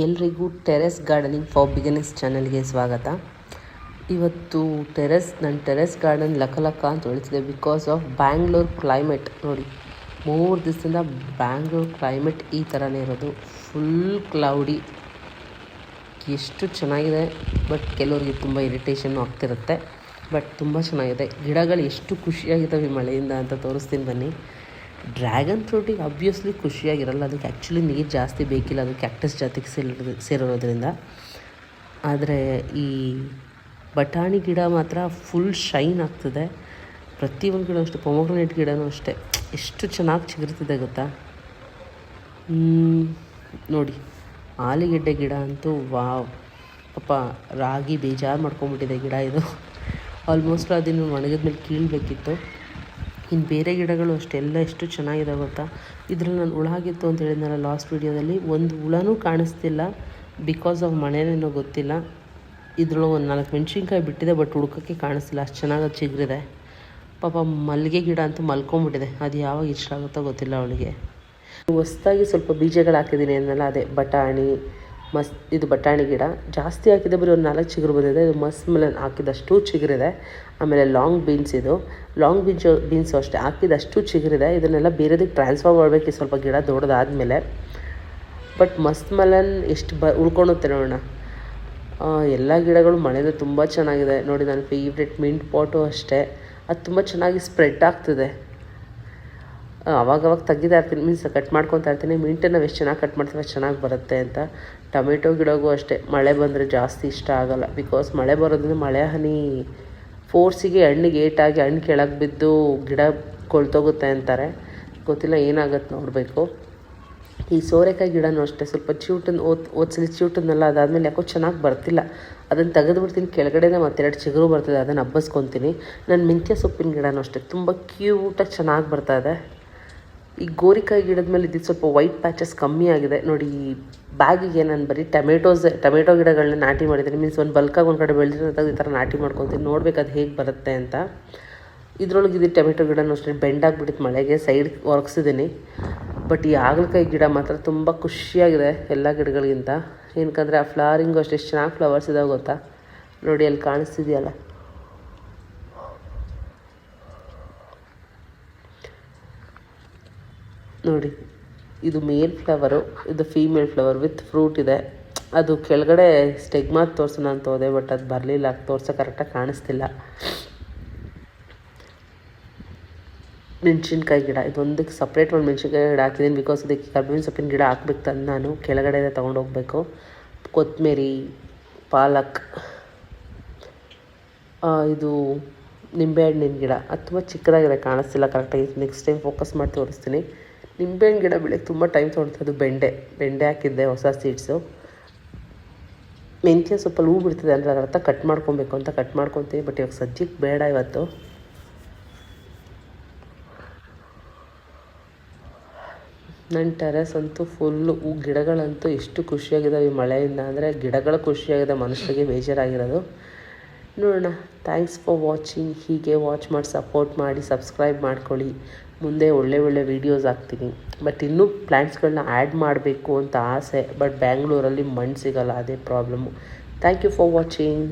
ಎಲ್ರಿಗೂ terrace gardening for beginners ಚಾನಲ್ಗೆ ಸ್ವಾಗತ. ಇವತ್ತು ಟೆರೆಸ್, ನನ್ನ ಟೆರೆಸ್ ಗಾರ್ಡನ್ ಲಕಲಕ ಅಂತ ಹೊಳಿತಿದೆ ಬಿಕಾಸ್ ಆಫ್ ಬ್ಯಾಂಗ್ಳೂರ್ ಕ್ಲೈಮೇಟ್. ನೋಡಿ, ಮೂರು ದಿವಸದಿಂದ ಬ್ಯಾಂಗ್ಳೂರ್ ಕ್ಲೈಮೇಟ್ ಈ ಥರನೇ ಇರೋದು. Full cloudy. ಎಷ್ಟು ಚೆನ್ನಾಗಿದೆ, ಬಟ್ ಕೆಲವರಿಗೆ ತುಂಬ ಇರಿಟೇಷನ್ನು ಆಗ್ತಿರುತ್ತೆ. ಬಟ್ ತುಂಬ ಚೆನ್ನಾಗಿದೆ. ಗಿಡಗಳು ಎಷ್ಟು ಖುಷಿಯಾಗಿದ್ದಾವೆ ಮಳೆಯಿಂದ ಅಂತ ತೋರಿಸ್ತೀನಿ ಬನ್ನಿ. ಡ್ರ್ಯಾಗನ್ ಫ್ರೂಟಿಗೆ ಅಬ್ವಿಯಸ್ಲಿ ಖುಷಿಯಾಗಿರಲ್ಲ. ಅದಕ್ಕೆ ಆ್ಯಕ್ಚುಲಿ ನೀರು ಜಾಸ್ತಿ ಬೇಕಿಲ್ಲ. ಅದು ಕ್ಯಾಕ್ಟಸ್ ಜಾತಿಗೆ ಸೇರಿ ಸೇರಿರೋದ್ರಿಂದ ಆದರೆ ಈ ಬಟಾಣಿ ಗಿಡ ಮಾತ್ರ ಫುಲ್ ಶೈನ್ ಆಗ್ತದೆ. ಪ್ರತಿಯೊಂದು ಗಿಡ ಅಷ್ಟೇ ಪೊಮೊಗ್ರನೇಟ್ ಗಿಡನೂ ಅಷ್ಟೇ. ಎಷ್ಟು ಚೆನ್ನಾಗಿ ಚಿಗುರ್ತಿದೆ ಗೊತ್ತಾ? ನೋಡಿ. ಆಲೂಗೆಡ್ಡೆ ಗಿಡ ಅಂತೂ ವಾವ್. ಪಾಪ ರಾಗಿ ಬೇಜಾರು ಮಾಡ್ಕೊಂಬಿಟ್ಟಿದೆ ಗಿಡ ಇದು. ಆಲ್ಮೋಸ್ಟ್ ಅದನ್ನು ಒಣಗಿದ ಮೇಲೆ ಕೀಳಬೇಕಿತ್ತು. ಇನ್ನು ಬೇರೆ ಗಿಡಗಳು ಅಷ್ಟೆಲ್ಲ ಎಷ್ಟು ಚೆನ್ನಾಗಿದೆ ಗೊತ್ತಾ? ಇದ್ರಲ್ಲಿ ನಾನು ಹುಳ ಆಗಿತ್ತು ಅಂತ ಹೇಳಿದ್ನಲ್ಲ ಲಾಸ್ಟ್ ವೀಡಿಯೋದಲ್ಲಿ. ಒಂದು ಹುಳನೂ ಕಾಣಿಸ್ತಿಲ್ಲ. ಬಿಕಾಸ್ ಆಫ್ ಮಳೆನೇನೋ ಗೊತ್ತಿಲ್ಲ. ಇದ್ರೊಳಗೆ ಒಂದು ನಾಲ್ಕು ಮೆಣಸಿನ್ಕಾಯಿ ಬಿಟ್ಟಿದೆ ಬಟ್ ಹುಡ್ಕೋಕ್ಕೆ ಕಾಣಿಸ್ತಿಲ್ಲ. ಅಷ್ಟು ಚೆನ್ನಾಗಿ ಚಿಗುರಿದೆ. ಪಾಪ ಮಲ್ಲಿಗೆ ಗಿಡ ಅಂತೂ ಮಲ್ಕೊಂಬಿಟ್ಟಿದೆ. ಅದು ಯಾವಾಗ ಇಷ್ಟ ಆಗುತ್ತೋ ಗೊತ್ತಿಲ್ಲ ಅವಳಿಗೆ. ಹೊಸ್ದಾಗಿ ಸ್ವಲ್ಪ ಬೀಜಗಳು ಹಾಕಿದ್ದೀನಿ ಅಂದಲ್ಲ ಅದೇ ಬಟಾಣಿ ಮಸ್ ಇದು ಬಟಾಣಿ ಗಿಡ. ಜಾಸ್ತಿ ಹಾಕಿದೆ ಬರೀ ಒಂದು ನಾಲ್ಕು ಚಿಗುರು ಬಂದಿದೆ. ಇದು ಮಸ್ ಮೇಲೆ ಹಾಕಿದಷ್ಟು ಚಿಗುರಿದೆ. ಆಮೇಲೆ ಲಾಂಗ್ ಬೀನ್ಸ್ ಇದು. ಲಾಂಗ್ ಬೀನ್ಸ್ ಬೀನ್ಸು ಅಷ್ಟೇ. ಹಾಕಿದಷ್ಟು ಚಿಗುರಿದೆ. ಇದನ್ನೆಲ್ಲ ಬೇರೆದಕ್ಕೆ ಟ್ರಾನ್ಸ್ಫರ್ ಮಾಡಬೇಕು ಸ್ವಲ್ಪ ಗಿಡ ದೊಡ್ಡದಾದಮೇಲೆ. ಬಟ್ ಮಸ್ತ್ ಮಲನ್ ಎಷ್ಟು ಬ ಉಳ್ಕೊಳುತ್ತೆ ನೋಡೋಣ. ಎಲ್ಲ ಗಿಡಗಳು ಮಳೆದು ತುಂಬ ಚೆನ್ನಾಗಿದೆ. ನೋಡಿ, ನನ್ನ ಫೇವ್ರೆಟ್ ಮಿಂಟ್ ಪಾಟು ಅಷ್ಟೇ. ಅದು ತುಂಬ ಚೆನ್ನಾಗಿ ಸ್ಪ್ರೆಡ್ ಆಗ್ತಿದೆ. ಅವಾಗವಾಗ ತೆಗಿತಾ ಇರ್ತೀನಿ. ಮೀನ್ಸ್ ಕಟ್ ಮಾಡ್ಕೊತಾ ಇರ್ತೀನಿ. ಮಿಂಟನ್ನು ಎಷ್ಟು ಚೆನ್ನಾಗಿ ಕಟ್ ಮಾಡ್ತೀವಿ ಅಷ್ಟು ಚೆನ್ನಾಗಿ ಬರುತ್ತೆ ಅಂತ. ಟೊಮೆಟೊ ಗಿಡಗೂ ಅಷ್ಟೇ. ಮಳೆ ಬಂದರೆ ಜಾಸ್ತಿ ಇಷ್ಟ ಆಗೋಲ್ಲ. ಬಿಕಾಸ್ ಮಳೆ ಬರೋದ್ರಿಂದ ಮಳೆ ಹನಿ ಫೋರ್ಸಿಗೆ ಹಣ್ಣಿಗೆ ಏಟಾಗಿ ಹಣ್ಣು ಕೆಳಗೆ ಬಿದ್ದು ಗಿಡ ಕೊಳ್ತೋಗುತ್ತೆ ಅಂತಾರೆ. ಗೊತ್ತಿಲ್ಲ ಏನಾಗುತ್ತೆ ನೋಡಬೇಕು. ಈ ಸೋರೆಕಾಯಿ ಗಿಡನೂ ಅಷ್ಟೇ. ಸ್ವಲ್ಪ ಚ್ಯೂಟನ್ ಓದ್ ಓದ್ಸಲಿ ಚ್ಯೂಟನ್ನೆಲ್ಲ ಅದಾದಮೇಲೆ ಯಾಕೋ ಚೆನ್ನಾಗಿ ಬರ್ತಿಲ್ಲ. ಅದನ್ನು ತೆಗೆದುಬಿಡ್ತೀನಿ. ಕೆಳಗಡೆನೇ ಮತ್ತೆರಡು ಚಿಗುರು ಬರ್ತದೆ. ಅದನ್ನು ಹಬ್ಬಸ್ಕೊತೀನಿ. ನಾನು ಮೆಂತ್ಯ ಸೊಪ್ಪಿನ ಗಿಡನೂ ಅಷ್ಟೇ. ತುಂಬ ಕ್ಯೂಟಾಗಿ ಚೆನ್ನಾಗಿ ಬರ್ತಾ ಇದೆ. ಈ ಗೋರಿಕಾಯಿ ಗಿಡದ ಮೇಲೆ ಇದ್ದಿದ್ದು ಸ್ವಲ್ಪ ವೈಟ್ ಪ್ಯಾಚಸ್ ಕಮ್ಮಿ ಆಗಿದೆ. ನೋಡಿ, ಈ ಬ್ಯಾಗಿಗೆ ನಾನು ಬರೀ ಟೊಮೆಟೋಸ್, ಟೊಮೆಟೊ ಗಿಡಗಳನ್ನ ನಾಟಿ ಮಾಡಿದ್ದೀನಿ. ಮೀನ್ಸ್ ಒಂದು ಬಲ್ಕಾಗಿ ಒಂದು ಕಡೆ ಬೆಳೆದಿರೋದಾಗ ಈ ಥರ ನಾಟಿ ಮಾಡ್ಕೊತೀನಿ. ನೋಡ್ಬೇಕು ಅದು ಹೇಗೆ ಬರುತ್ತೆ ಅಂತ. ಇದ್ರೊಳಗೆ ಇದು ಟೊಮೆಟೊ ಗಿಡನೂ ಅಷ್ಟೇ. ಬೆಂಡಾಗಿಬಿಟ್ಟಿತ್ತು ಮಳೆಗೆ. ಸೈಡ್ ಒರಗಿಸಿದ್ದೀನಿ ಬಟ್ ಈ ಹಾಗಲಕಾಯಿ ಗಿಡ ಮಾತ್ರ ತುಂಬ ಖುಷಿಯಾಗಿದೆ ಎಲ್ಲ ಗಿಡಗಳಿಗಿಂತ. ಏನಕ್ಕಂದರೆ ಆ ಫ್ಲವರಿಂಗು ಅಷ್ಟೇ, ಎಷ್ಟು ಚೆನ್ನಾಗಿ ಫ್ಲವರ್ಸ್ ಇದಾವೆ ಗೊತ್ತಾ? ನೋಡಿ, ಅಲ್ಲಿ ಕಾಣಿಸ್ತಿದೆಯಲ್ಲ. ನೋಡಿ, ಇದು ಮೇಲ್ ಫ್ಲವರು ಇದು ಫೀಮೇಲ್ ಫ್ಲವರ್ ವಿತ್ ಫ್ರೂಟ್ ಇದೆ. ಅದು ಕೆಳಗಡೆ ಸ್ಟೆಗ್ಮಾ ತೋರಿಸೋಣ ಅಂತ ಹೋದೆ ಬಟ್ ಅದು ಬರಲಿಲ್ಲ. ತೋರ್ಸೋ ಕರೆಕ್ಟಾಗಿ ಕಾಣಿಸ್ತಿಲ್ಲ. ಮೆಣಸಿನ್ಕಾಯಿ ಗಿಡ, ಇದೊಂದಕ್ಕೆ ಸಪ್ರೇಟ್ ಒಂದು ಮೆಣಸಿನ್ಕಾಯಿ ಗಿಡ ಹಾಕಿದ್ದೀನಿ ಬಿಕಾಸ್ ಇದಕ್ಕೆ ಕರ್ಬೇವಿನ ಸೊಪ್ಪಿನ ಗಿಡ ಹಾಕ್ಬೇಕು ತಂದು ನಾನು ಕೆಳಗಡೆ ತೊಗೊಂಡೋಗ್ಬೇಕು ಕೊತ್ತಂಬರಿ, ಪಾಲಕ್ ಇದು ನಿಂಬೆಹಣ್ಣಿನ ಗಿಡ. ಅದು ತುಂಬ ಚಿಕ್ಕದಾಗಿದೆ, ಕಾಣಿಸ್ತಿಲ್ಲ ಕರೆಕ್ಟಾಗಿ ನೆಕ್ಸ್ಟ್ ಟೈಮ್ ಫೋಕಸ್ ಮಾಡಿ ತೋರಿಸ್ತೀನಿ. ನಿಂಬೆಹಣ್ಣು ಗಿಡ ಬೆಳೆಯೋಕ್ಕೆ ತುಂಬ ಟೈಮ್ ತೊಗೊಳ್ತದ್ದು ಬೆಂಡೆ ಬೆಂಡೆ ಹಾಕಿದ್ದೆ, ಹೊಸ ಸೀಡ್ಸು ಮೆಂತ್ಯ ಸ್ವಲ್ಪ ಹೂ ಬಿಡ್ತದೆ ಅಂದರೆ ಅದರ ಅರ್ಥ ಕಟ್ ಮಾಡ್ಕೊಬೇಕು ಅಂತ ಕಟ್ ಮಾಡ್ಕೊತೀವಿ ಬಟ್ ಇವಾಗ ಸದ್ಯಕ್ಕೆ ಬೇಡ ಇವತ್ತು. ನನ್ನ ಟೆರೆಸ್ ಅಂತೂ ಫುಲ್ಲು ಹೂ, ಗಿಡಗಳಂತೂ ಎಷ್ಟು ಖುಷಿಯಾಗಿದ್ದಾವೆ ಈ ಮಳೆಯಿಂದ. ಅಂದರೆ ಗಿಡಗಳು ಖುಷಿಯಾಗಿದೆ ಮನುಷ್ಯರಿಗೆ ಬೇಜಾರಾಗಿರೋದು. ನೋಡೋಣ. ಥ್ಯಾಂಕ್ಸ್ ಫಾರ್ ವಾಚಿಂಗ್ ಹೀಗೆ ವಾಚ್ ಮಾಡಿ ಸಪೋರ್ಟ್ ಮಾಡಿ ಸಬ್ಸ್ಕ್ರೈಬ್ ಮಾಡ್ಕೊಳ್ಳಿ. ಮುಂದೆ ಒಳ್ಳೆ ಒಳ್ಳೆ ವೀಡಿಯೋಸ್ ಹಾಕ್ತೀನಿ. ಬಟ್ ಇನ್ನೂ ಪ್ಲ್ಯಾಂಟ್ಸ್ಗಳನ್ನ ಆ್ಯಡ್ ಮಾಡಬೇಕು ಅಂತ ಆಸೆ. ಬಟ್ ಬ್ಯಾಂಗ್ಳೂರಲ್ಲಿ ಮಣ್ಣು ಸಿಗಲ್ಲ, ಅದೇ problem thank you for watching